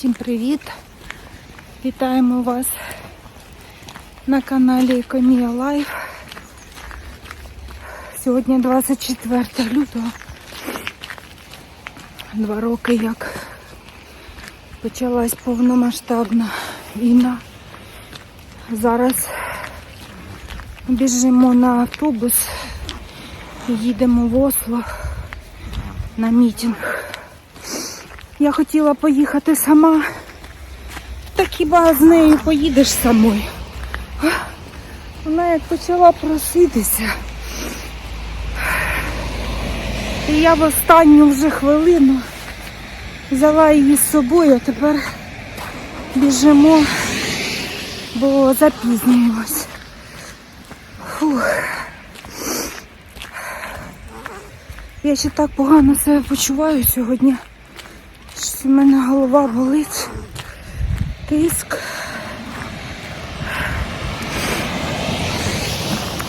Всім привіт! Вітаємо вас на каналі Екомія Лайф. Сьогодні 24 лютого. Два роки як почалась повномасштабна війна. Зараз біжимо на автобус їдемо в Осло на мітинг. Я хотіла поїхати сама. Так хіба з нею поїдеш самою? Вона як почала проситися. І я в останню вже хвилину взяла її з собою, а тепер біжимо, бо запізнюємось. Я ще так погано себе почуваю сьогодні. Щось у мене голова болить, тиск.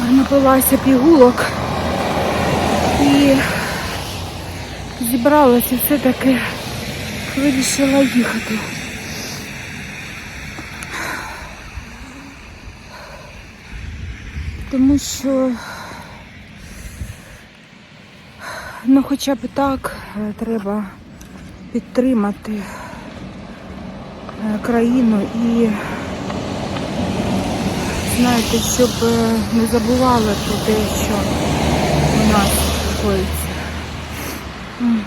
Напилася пігулок і зібралася все-таки вирішила їхати. Тому що ну хоча б так треба підтримати е, країну і знаєте, щоб е, не забували про те, що у нас коїться. М.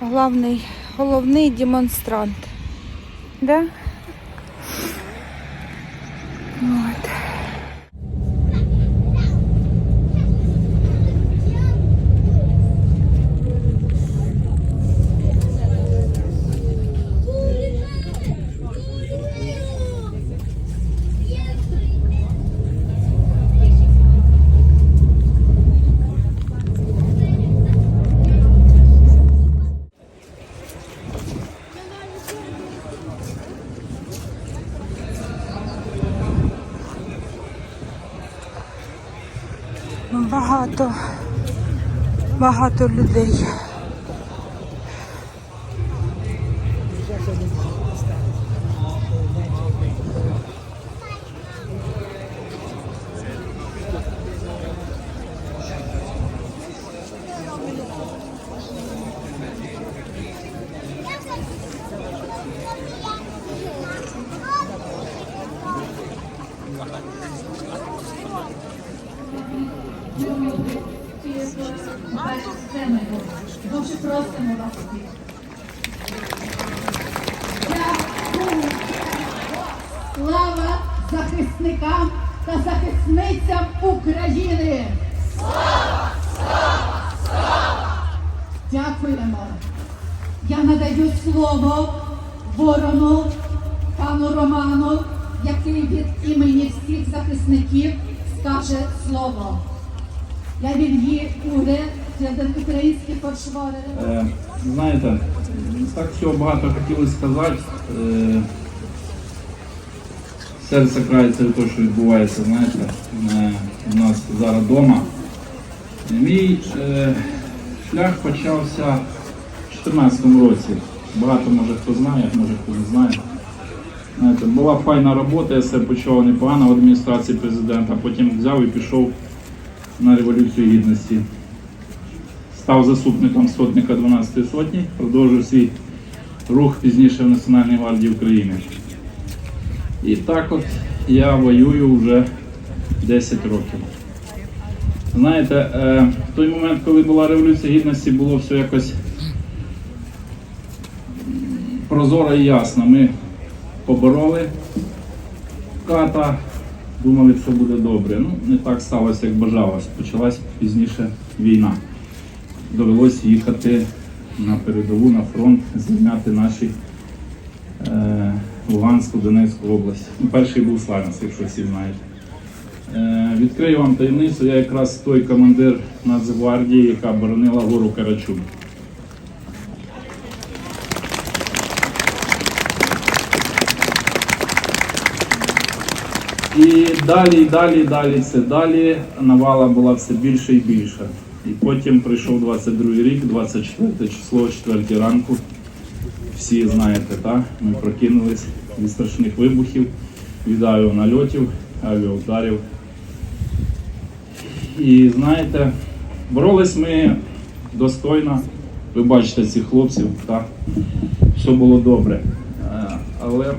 Главний, головний демонстрант. Да? Багато, багато людей. Дуже просимо вас. Слава захисникам та захисницям України! Слава! Слава! Слава! Дякуємо. Я надаю слово ворону пану Роману, який від імені всіх захисників скаже слово. Я Вільї Уре, один український форшварер. Е, Знаєте, так всього багато хотіли сказати. Е, Серце крається від того, що відбувається, знаєте, е, у нас зараз вдома. Мій е, шлях почався в 2014 році. Багато може хто знає, може хто не знає. Знаєте, була файна робота, я себе почував непогано в адміністрації президента, потім взяв і пішов на Революцію Гідності став заступником сотника 12 сотні, продовжив свій рух пізніше в Національній гвардії України. І так от я воюю вже 10 років. Знаєте, е, в той момент, коли була Революція Гідності, було все якось прозоро і ясно. Ми побороли ката, думали, все буде добре. Ну, не так сталося, як бажалось. Почалась пізніше війна довелося їхати на передову, на фронт, звільняти наші е, Луганську, Донецьку область. Ну, перший був Славянськ, якщо всі знаєте. Е, відкрию вам таємницю, я якраз той командир Нацгвардії, яка боронила гору Карачун. І далі, далі, далі, це далі навала була все більше і більше. І потім прийшов 22 рік, 24 число, 4 ранку. Всі знаєте, так? Ми прокинулись від страшних вибухів, від авіанальотів, авіаударів. І знаєте, боролись ми достойно. Ви бачите цих хлопців, так? Все було добре. Е, Але,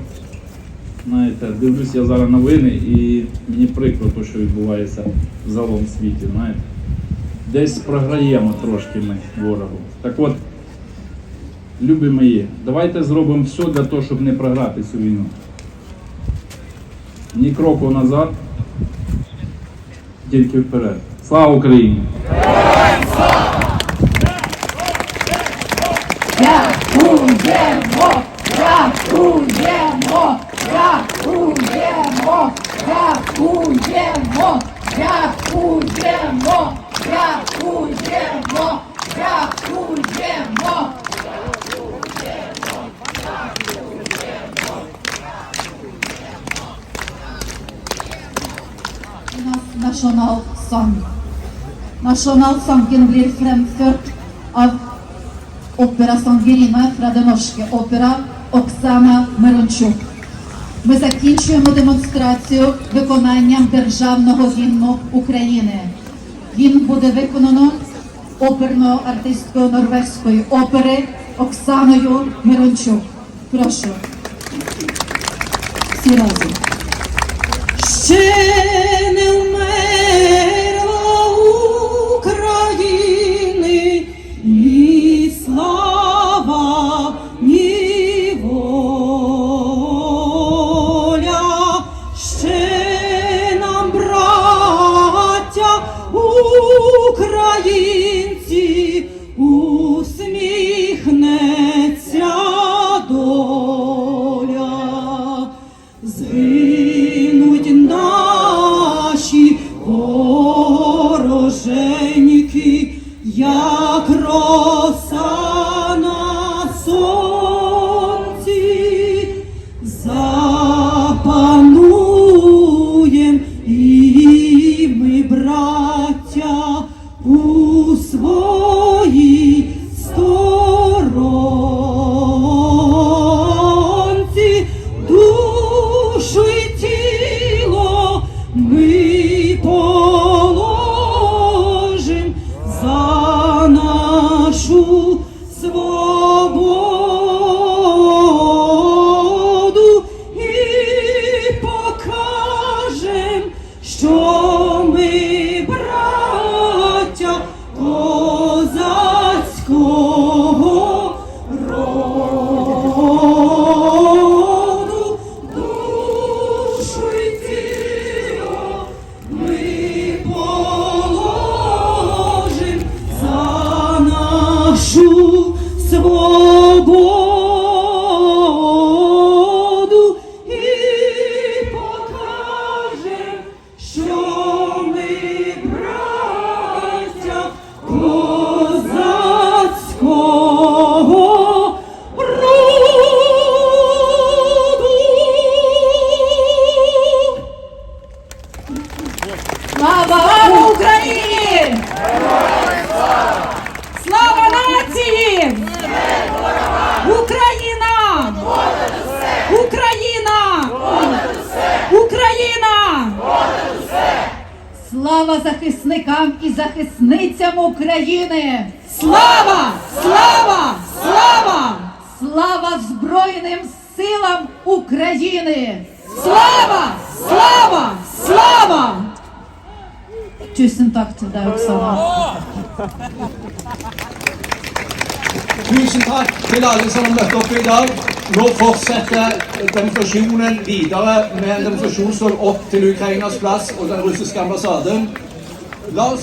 знаєте, дивлюсь я зараз новини і мені прикро те, що відбувається в залом світі, знаєте. Десь програємо трошки ми ворогу. Так от, любі мої, давайте зробимо все для того, щоб не програти цю війну. Ні кроку назад, тільки вперед. Слава Україні! Дякуємо! Дякуємо! Дякуємо! Дякуємо! Дякуємо! Дякуємо! Дякуємо! National Song. Nasjonalsangen blir fremført av Den Norske Opera Оксана Мирончук. Ми закінчуємо демонстрацію виконанням державного гімну України. Він буде виконано оперною артисткою норвезької опери Оксаною Мирончук. Прошу. Всі разом. Yeah. Захисникам і захисницям України! Слава! Слава! Слава! Слава Збройним силам України! Слава! Слава! Слава! Takk til deg, Oksana. Tusen takk til alle som har møtt opp i dag. Nå fortsetter demonstrasjonen videre med en demonstrasjon som opp til Ukrainas plass og den russiske ambassaden. La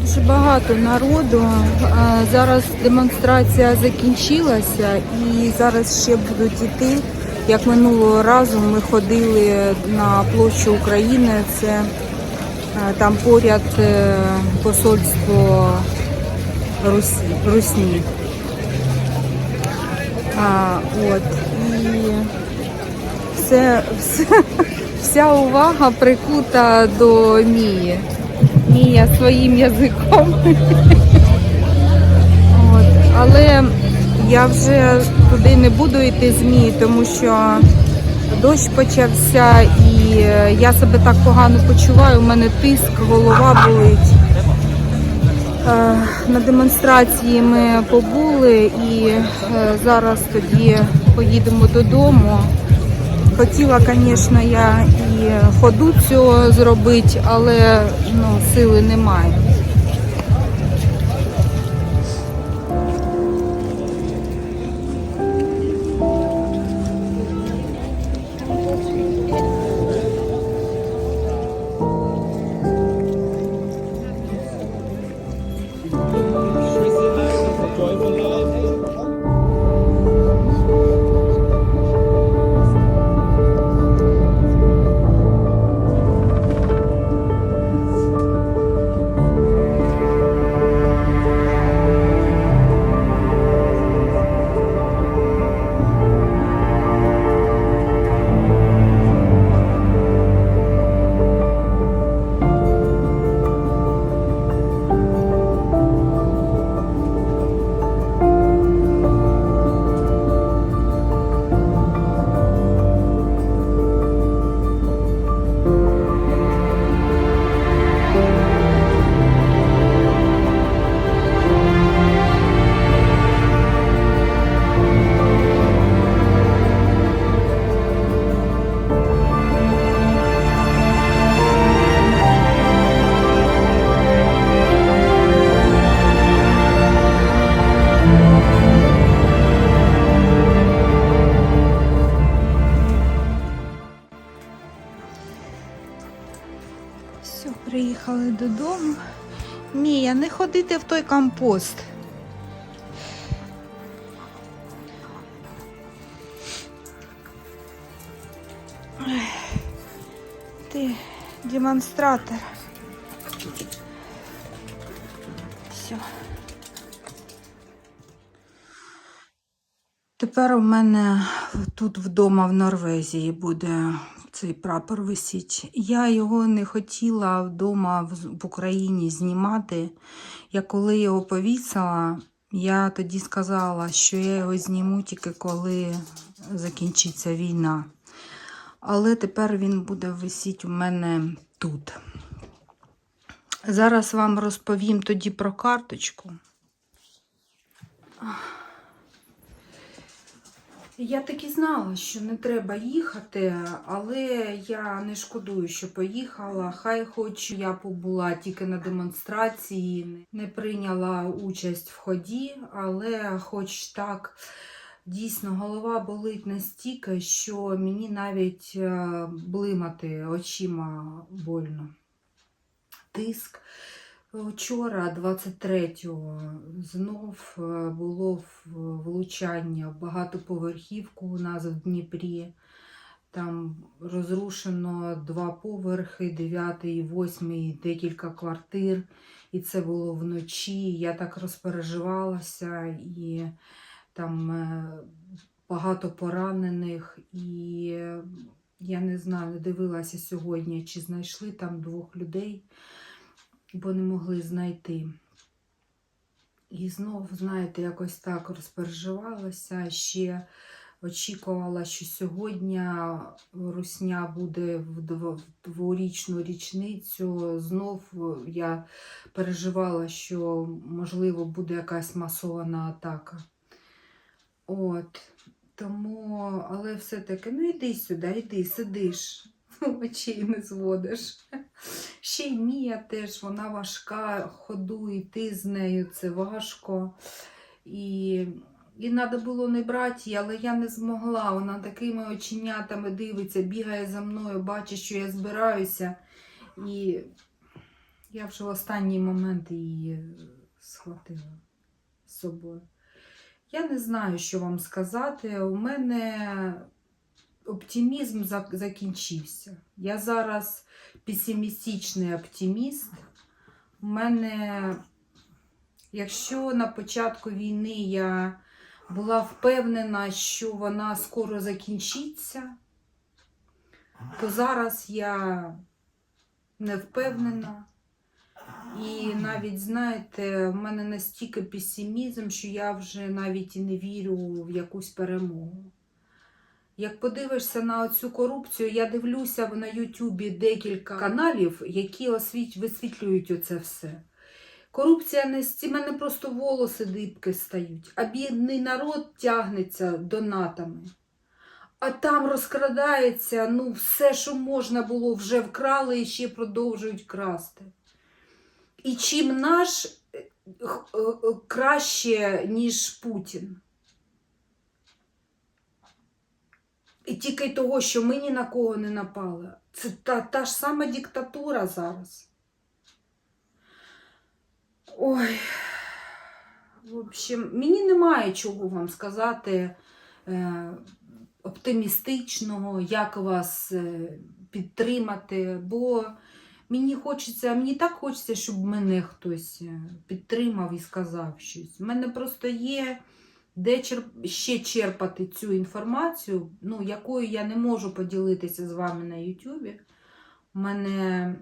Дуже багато народу. Зараз демонстрація закінчилася і зараз ще будуть іти. Як минулого разу ми ходили на площу України. Це там поряд е, посольство Русі, Русні. А, от, і все, все, вся увага прикута до Мії. Мія своїм язиком. От, але я вже туди не буду йти з Мією, тому що дощ почався і е, я себе так погано почуваю, у мене тиск, голова болить. Е, На демонстрації ми побули і е, зараз тоді поїдемо додому. Хотіла, звісно, я і ходу цього зробити, але ну, сили немає. Ходити в той компост. Ти демонстратор. Все. Тепер у мене тут вдома в Норвезії буде цей прапор висіть. Я його не хотіла вдома в Україні знімати. Я коли його повісила, я тоді сказала, що я його зніму тільки коли закінчиться війна. Але тепер він буде висіти у мене тут. Зараз вам розповім тоді про карточку. Я так і знала, що не треба їхати, але я не шкодую, що поїхала. Хай хоч я побула тільки на демонстрації, не прийняла участь в ході, але хоч так дійсно голова болить настільки, що мені навіть е, блимати очима больно. Тиск. Вчора, 23-го, знов е, було влучання в багатоповерхівку у нас в Дніпрі. Там розрушено два поверхи, дев'ятий і восьмий, декілька квартир. І це було вночі. Я так розпереживалася, і там е, багато поранених. І я не знаю, не дивилася сьогодні, чи знайшли там двох людей бо не могли знайти. І знов, знаєте, якось так розпереживалася. Ще очікувала, що сьогодні Русня буде в дворічну річницю. Знов я переживала, що, можливо, буде якась масована атака. От. Тому, але все-таки, ну йди сюди, йди, сидиш, очей не зводиш. Ще й Мія теж, вона важка, ходу йти з нею це важко. І, і треба було не брати її, але я не змогла. Вона такими оченятами дивиться, бігає за мною, бачить, що я збираюся. І я вже в останній момент її схватила з собою. Я не знаю, що вам сказати. У мене оптимізм закінчився. Я зараз песимістичний оптиміст. У мене, якщо на початку війни я була впевнена, що вона скоро закінчиться, то зараз я не впевнена. І навіть, знаєте, в мене настільки песимізм, що я вже навіть і не вірю в якусь перемогу. Як подивишся на цю корупцію, я дивлюся на Ютубі декілька каналів, які освіт... висвітлюють оце все. Корупція не сті, мене просто волоси дибки стають, а бідний народ тягнеться донатами. А там розкрадається ну, все, що можна було, вже вкрали і ще продовжують красти. І чим наш е, е, е, краще, ніж Путін. І тільки того, що ми ні на кого не напали. Це та, та ж сама диктатура зараз. Ой. В общем, мені немає чого вам сказати е, оптимістичного, як вас е, підтримати, бо мені хочеться, мені так хочеться, щоб мене хтось е, підтримав і сказав щось. У мене просто є де черп... ще черпати цю інформацію, ну, якою я не можу поділитися з вами на Ютубі. У мене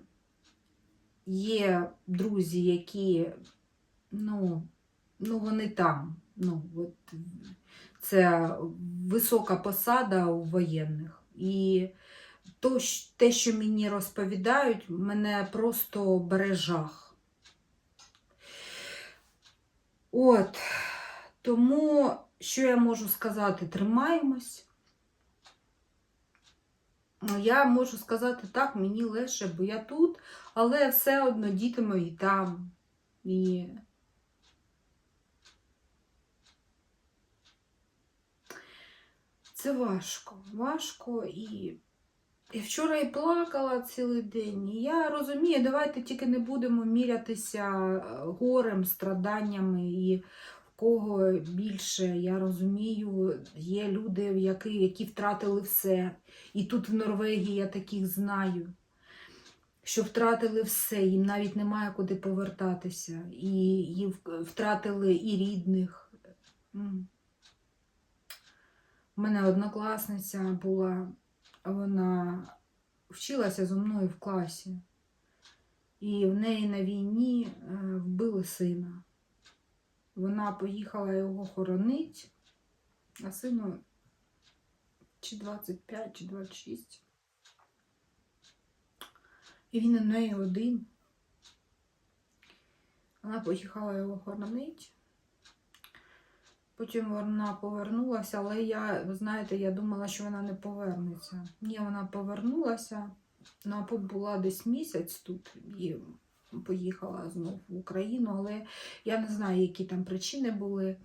є друзі, які, ну, ну вони там. Ну, от, це висока посада у воєнних. І то, те, що мені розповідають, мене просто бере жах. От. Тому, що я можу сказати, тримаємось. Я можу сказати так, мені легше, бо я тут, але все одно діти мої там. І це важко. Важко і. І вчора і плакала цілий день. І я розумію, давайте тільки не будемо мірятися е, горем, страданнями і кого більше. Я розумію, є люди, які, які втратили все. І тут в Норвегії я таких знаю, що втратили все, їм навіть немає куди повертатися. І, і втратили і рідних. У мене однокласниця була, вона вчилася зі мною в класі. І в неї на війні е, вбили сина. Вона поїхала його хоронити, а сину чи 25, чи 26. І він у неї один. Вона поїхала його хоронити. Потім вона повернулася, але я, ви знаєте, я думала, що вона не повернеться. Ні, вона повернулася, ну, а побула десь місяць тут і поїхала знов в Україну, але я не знаю, які там причини були.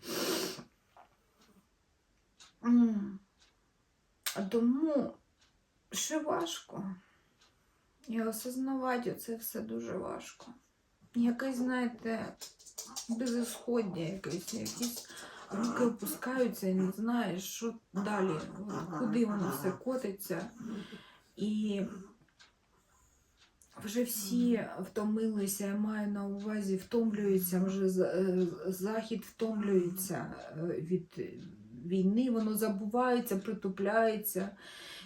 Тому ще важко. І осознавати це все дуже важко. Якесь, знаєте, безісходня якесь, якісь руки опускаються і не знаєш, що далі, куди воно все котиться. І вже всі втомилися, я маю на увазі, втомлюються, вже е, захід втомлюється е, від війни, воно забувається, притупляється.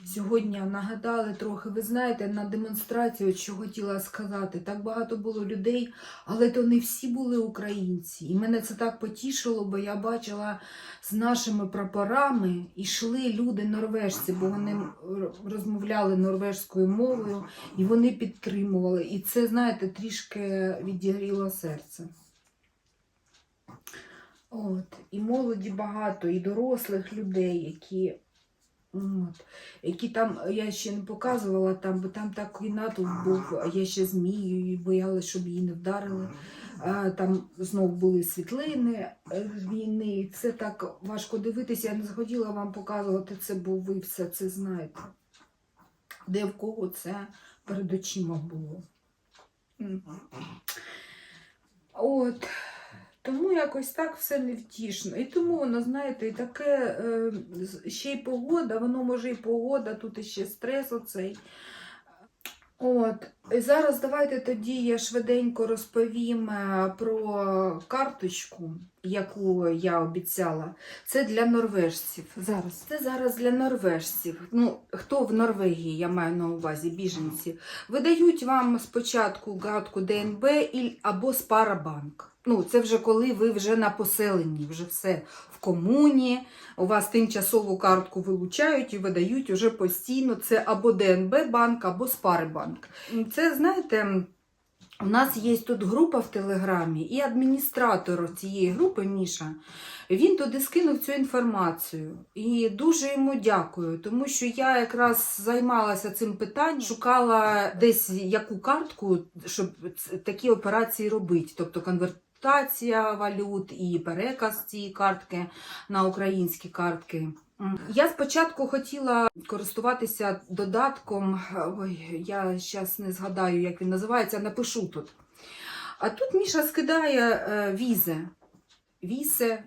Сьогодні нагадали трохи, ви знаєте, на демонстрацію, що хотіла сказати, так багато було людей, але то не всі були українці. І мене це так потішило, бо я бачила з нашими прапорами йшли люди норвежці, бо вони розмовляли норвежською мовою і вони підтримували. І це, знаєте, трішки відігріло серце. От. І молоді багато, і дорослих людей, які. От. Які там, я ще не показувала там, бо там такий натовп був, я ще змію і боялась, щоб її не вдарили. А, там знов були світлини е, війни. Це так важко дивитися. Я не захотіла вам показувати це, бо ви все це знаєте. Де в кого це перед очима було. От. Тому якось так все невтішно. І тому воно, знаєте, і таке е, ще й погода, воно може і погода, тут іще стрес оцей. От і зараз давайте тоді я швиденько розповім е, про карточку, яку я обіцяла. Це для норвежців. Зараз це зараз для норвежців. Ну хто в Норвегії, я маю на увазі біженці, видають вам спочатку картку ДНБ або Спарабанк. Ну, це вже коли ви вже на поселенні, вже все в комуні. У вас тимчасову картку вилучають і видають уже постійно. Це або ДНБ банк, або Спарбанк. Це знаєте. У нас є тут група в Телеграмі, і адміністратор цієї групи, Міша, він туди скинув цю інформацію. І дуже йому дякую, тому що я якраз займалася цим питанням, шукала десь яку картку, щоб такі операції робити. Тобто конвертація валют і переказ цієї картки на українські картки. Я спочатку хотіла користуватися додатком. Ой, я зараз не згадаю, як він називається, напишу тут. А тут Міша скидає е, візи. Вісе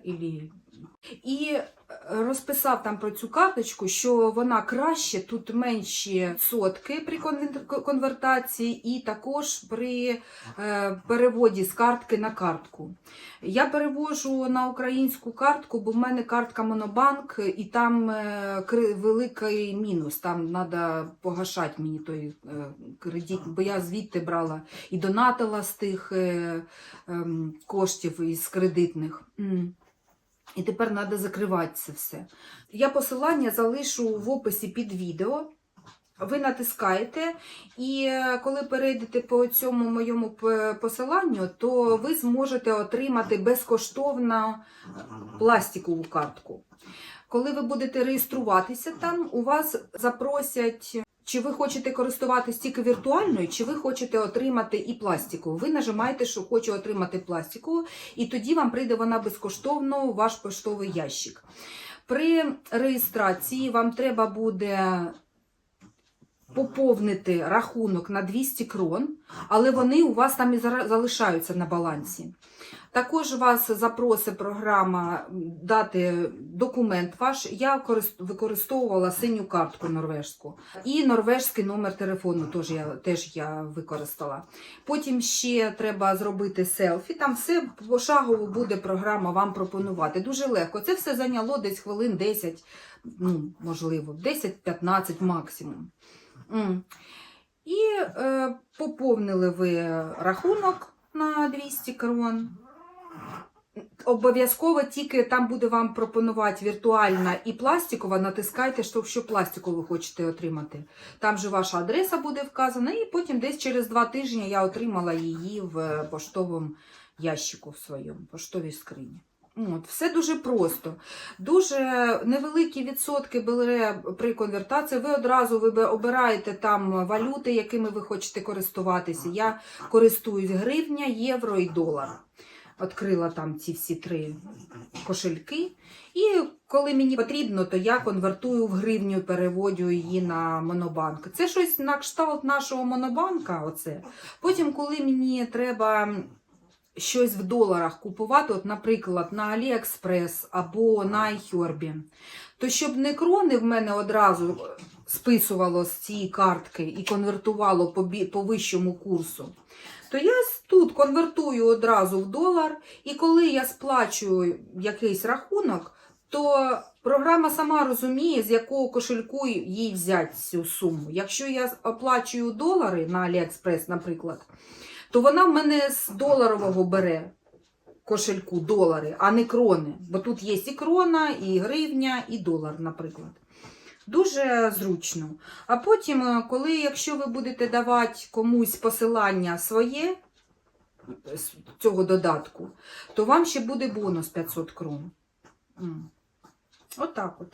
ілі. І е, розписав там про цю карточку, що вона краще, тут менші сотки при конвертації, і також при е, переводі з картки на картку. Я перевожу на українську картку, бо в мене картка Монобанк, і там е, великий мінус. Там треба погашати мені той кредит, бо я звідти брала і донатила з тих ем, коштів із кредитних. І тепер треба закривати це все. Я посилання залишу в описі під відео. Ви натискаєте, і е, коли перейдете по цьому моєму посиланню, то ви зможете отримати безкоштовно пластикову картку. Коли ви будете реєструватися там, у вас запросять, чи ви хочете користуватись тільки віртуальною, чи ви хочете отримати і пластикову. Ви нажимаєте, що хочу отримати пластикову, і тоді вам прийде вона безкоштовно у ваш поштовий ящик. При реєстрації вам треба буде поповнити рахунок на 200 крон, але вони у вас там і залишаються на балансі. Також вас запросить програма дати документ ваш. Я використовувала синю картку норвежську і норвежський номер телефону теж я, теж я використала. Потім ще треба зробити селфі. Там все пошагово буде програма вам пропонувати. Дуже легко. Це все зайняло десь хвилин 10, ну, можливо, 10-15 максимум. І е, поповнили ви рахунок на 200 крон. Обов'язково тільки там буде вам пропонувати віртуальна і пластикова. Натискайте, що, що пластикову ви хочете отримати. Там же ваша адреса буде вказана, і потім десь через два тижні я отримала її в поштовому ящику в своєму поштовій скрині. От, все дуже просто. Дуже невеликі відсотки бере при конвертації. Ви одразу ви обираєте там валюти, якими ви хочете користуватися. Я користуюсь гривня, євро і долар. Відкрила там ці всі три кошельки. І коли мені потрібно, то я конвертую в гривню, переводю її на монобанк. Це щось на кшталт нашого монобанка. Оце. Потім, коли мені треба щось в доларах купувати, от, наприклад, на AliExpress або на iHerb, то щоб не крони в мене одразу списувало з цієї картки і конвертувало по вищому курсу, то я тут конвертую одразу в долар, і коли я сплачую якийсь рахунок, то програма сама розуміє, з якого кошельку їй взяти цю суму. Якщо я оплачую долари на AliExpress, наприклад, то вона в мене з доларового бере кошельку долари, а не крони. Бо тут є і крона, і гривня, і долар, наприклад. Дуже зручно. А потім, е, коли, якщо ви будете давати комусь посилання своє з цього додатку, то вам ще буде бонус 500 крон. Отак от.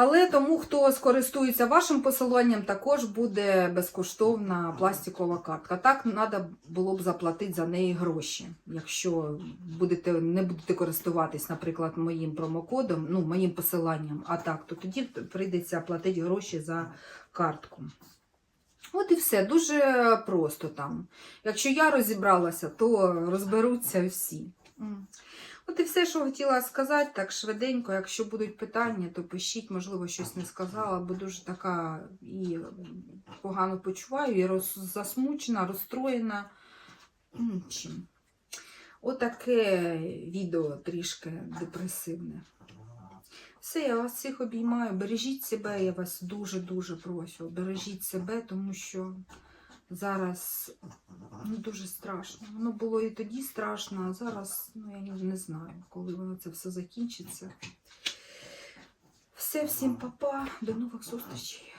Але тому, хто скористується вашим посиланням, також буде безкоштовна пластикова картка. Так треба було б заплатити за неї гроші. Якщо будете, не будете користуватись, наприклад, моїм промокодом, ну, моїм посиланням, а так, то тоді прийдеться платити гроші за картку. От і все, дуже просто там. Якщо я розібралася, то розберуться всі. От і все, що хотіла сказати, так швиденько. Якщо будуть питання, то пишіть, можливо, щось не сказала, бо дуже така і погано почуваю, і роз, засмучена, розстроєна. Чим. Отаке відео трішки депресивне. Все, я вас всіх обіймаю. Бережіть себе, я вас дуже-дуже прошу. Бережіть себе, тому що зараз ну, дуже страшно. Воно було і тоді страшно, а зараз ну, я не знаю, коли воно це все закінчиться. Все, всім па-па, до нових зустрічей.